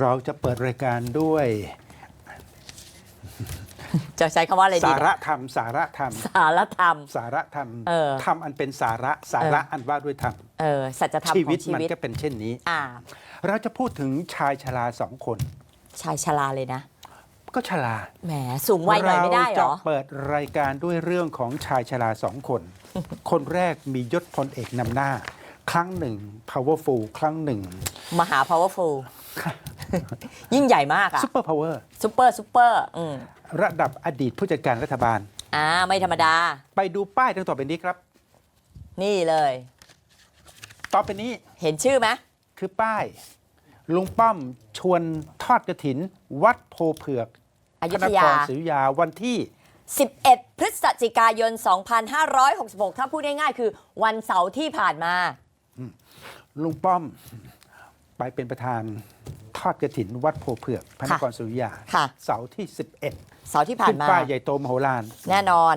เราจะเปิดรายการด้วยจะใช้คำว่าอะไรดีสาระธรรม สาระธรรม สารธรรม สาระธรรมเออธรรมอันเป็นสาระสาระอันว่าด้วยธรรมเออสัจธรรมชีขวิอตงชีมันวิตก็เป็นเช่นนี้ อ่า เราจะพูดถึงชายชราสองคน ชายชราเลยนะ ก็ชราแหมสูงวัยหน่อยไม่ได้เหรอเราจะเปิดรายการด้วยเรื่องของชายชราสองคน คนแรกมียศพลเอกนำหน้า ครั้งหนึ่ง powerful ครั้งหนึ่ง มหา powerful ยิ่งใหญ่มากอะ super power ซูเปอร์ซูเปอร์อืมระดับอดีตผู้จัดการรัฐบาล อ่าไม่ธรรมดา ไปดูป้ายดังต่อไปนี้ครับ นี่เลย ต่อไปนี้เห็นชื่อไหมคือป้ายลุงป้อมชวนทอดกระถิน วัดโพเผือกอพยุระธนคยารศรีอยุธยาวันที่ 11 พฤศจิกายน 2566 ถ้าพูดง่ายๆ คือวันเสาร์ที่ผ่านมา ลุงป้อม ไปเป็นประธานทอดกระถินวัดโพเผือกพระนครศรีอยุธยาค่ะ เสาร์ที่ 11เสาร์ที่ผ่าขึ้นนมา ป้ายใหญ่โตมโหฬารแน่นอน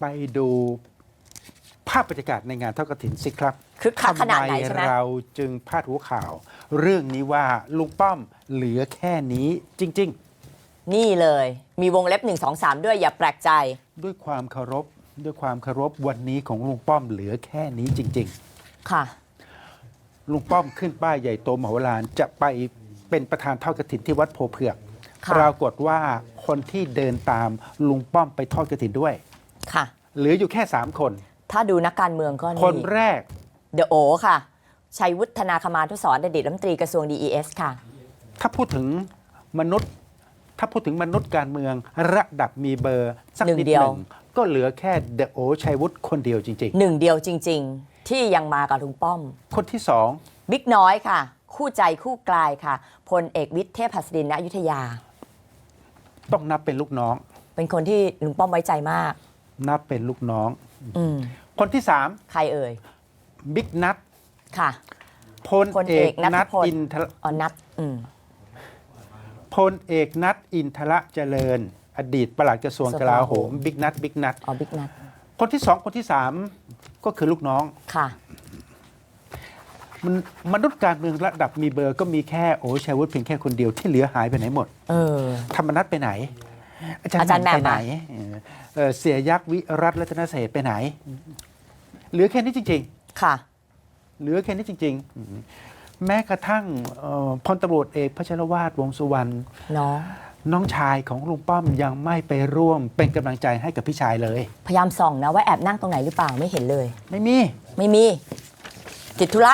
ไปดูภาพบรรยากาศในงานทอดกระถินสิครับคึกคักขนาดไหนใช่ไหมเราจึงพาดหัวข่าว เรื่องนี้ว่าลุงป้อมเหลือแค่นี้จริงนี่เลย มีวงเล็บ 1 2 3 ด้วยอย่าแปลกใจๆด้วยความเคารพด้วยความเคารพวันนี้ของลุงป้อมเหลือแค่นี้จริง ค่ะๆ ลุงป้อมขึ้นป้ายใหญ่โตมโหฬารจะไปเป็นประธานทอดกระถินที่วัดโพเผือก ค่ะ ปรากฏว่าคนที่เดินตามลุงป้อมไปทอดกระถินด้วย ค่ะ เหลืออยู่แค่สามคน ถ้าดูนักการเมืองก็คนนี่แรกเดอะโอค่ะชัยวุฒนาคมาทุสรอดีตรัฐมนตรีกระทรวง DES ค่ะ ถ้าพูดถึงมนุษย์ ถ้าพูดถึงมนุษย์การเมืองระดับมีเบอร์สักหนึ่งนิดเดีหยว นึ่งก็เหลือแค่เดอะโอชัยวุฒิคนเดียวจริง หนึ่งเดียวจริงๆ ที่ยังมากับลุงป้อมๆคนที่สองบิ๊กน้อยค่ะ คู่ใจคู่กลายค่ะพลเอกวิทย์เทพหัสดินณอยุธยา ต้องนับเป็นลูกน้อง เป็นคนที่ลุงป้อมไว้ใจมาก นับเป็นลูกน้อง อืมคนที่สามใครเอ่ยบิ๊กนัทค่ะ พลพลเอเอกกนันัททพล อินทรออนัทอืม พลเอกนัทอินทระเจริญ อดีตปลัดกระทรวงกกระทรวงลาโหมบิ๊กนัทบิ๊กนัทอ๋อบิ๊กนัทคนที่สองคนที่สาม ก็คือลูกน้อง ค่ะ มันมนุษย์การเมืองระดับมีเบอร์ก็มีแค่โอ้ชัยวุฒิเพียงแค่คนเดียวที่เหลือหายไปไหนหมด เออ ธรรมนัตไปไหน อาจารย์อาจารย์แหม่มไปแหม่ไหนมเออเออเสียยักษ์วิรัตรัตนเศรษฐ์ไปไหน เหลือแค่นี้จริงค่ะๆเหลือแค่นี้จริงๆอืมแม้กระทั่งเอ่อพลตำรวจเอกพัชรวาทวงษ์สุวรรณ น้อง น้องชายของลุงป้อมยังไม่ไปร่วมเป็นกำลังใจให้กับพี่ชายเลย พยายามส่องนะว่าแอบนั่งตรงไหนหรือเปล่าไม่เห็นเลย ไม่มี ไม่มี ติดธุระ